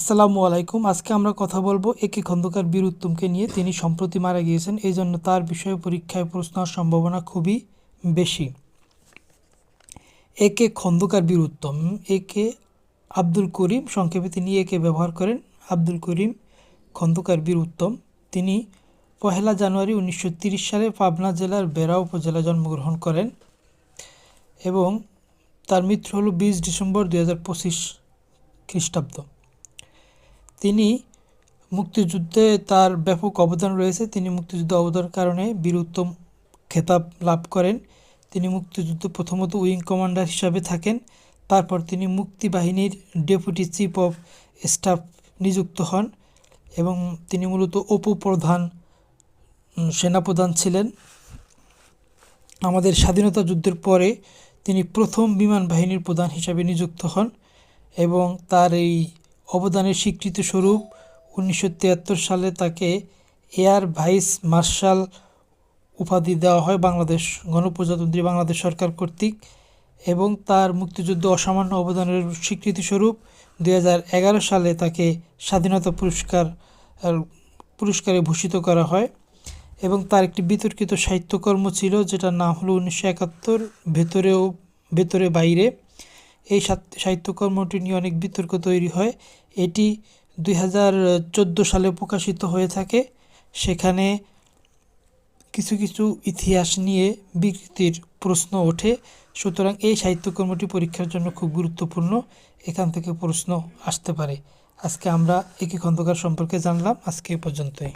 আসসালামু আলাইকুম। আজকে আমরা কথা বলব একে খন্দকার বীর উত্তমকে নিয়ে। তিনি সম্প্রতি মারা গিয়েছেন এই জন্য তার বিষয়ে পরীক্ষায় প্রশ্ন সম্ভাবনা খুবই বেশি। একে খন্দকার বীর উত্তম একে আব্দুল করিম সংক্ষেপে তিনি একে ব্যবহার করেন। আব্দুল করিম খন্দকার বীর উত্তম, তিনি পহেলা জানুয়ারি উনিশশো সালে পাবনা জেলার বেড়া উপজেলায় জন্মগ্রহণ করেন এবং তার মৃত্যু হল বিশ ডিসেম্বর দু হাজার পঁচিশ খ্রিস্টাব্দ। তিনি মুক্তিযুদ্ধে তার ব্যাপক অবদান রয়েছে। তিনি মুক্তিযুদ্ধ অবদানের কারণে বীর উত্তম খেতাব লাভ করেন। তিনি মুক্তিযুদ্ধ প্রথমত উইং কমান্ডার হিসাবে থাকেন। তারপর তিনি মুক্তিবাহিনীর ডেপুটি চিফ অফ স্টাফ নিযুক্ত হন এবং তিনি মূলত উপপ্রধান সেনাপ্রধান ছিলেন। আমাদের স্বাধীনতা যুদ্ধের পরে তিনি প্রথম বিমান বাহিনীর প্রধান হিসাবে নিযুক্ত হন এবং তার এই অবদানের স্বীকৃতি স্বরূপ উনিশশো তিয়াত্তর সালে তাকে এয়ার ভাইস মার্শাল উপাধি দেওয়া হয় বাংলাদেশ গণপ্রজাতন্ত্রী বাংলাদেশ সরকার কর্তৃক এবং তার মুক্তিযুদ্ধ অসামান্য অবদানের স্বীকৃতি স্বরূপ দু হাজার এগারো সালে তাকে স্বাধীনতা পুরস্কার পুরস্কারে ভূষিত করা হয় এবং তার একটি বিতর্কিত সাহিত্যকর্ম ছিল যেটার নাম হলো উনিশশো একাত্তর, ভেতরেও, ভেতরে বাইরে। এই সাহিত্যকর্মটি নিয়ে অনেক বিতর্ক তৈরি হয়। এটি দুই হাজার চোদ্দ সালে প্রকাশিত হয়ে থাকে। সেখানে কিছু কিছু ইতিহাস নিয়ে বিকৃতির প্রশ্ন ওঠে। সুতরাং এই সাহিত্যকর্মটি পরীক্ষার জন্য খুব গুরুত্বপূর্ণ। এখান থেকে প্রশ্ন আসতে পারে। আজকে আমরা একই খন্দকার সম্পর্কে জানলাম। আজকে এ পর্যন্তই।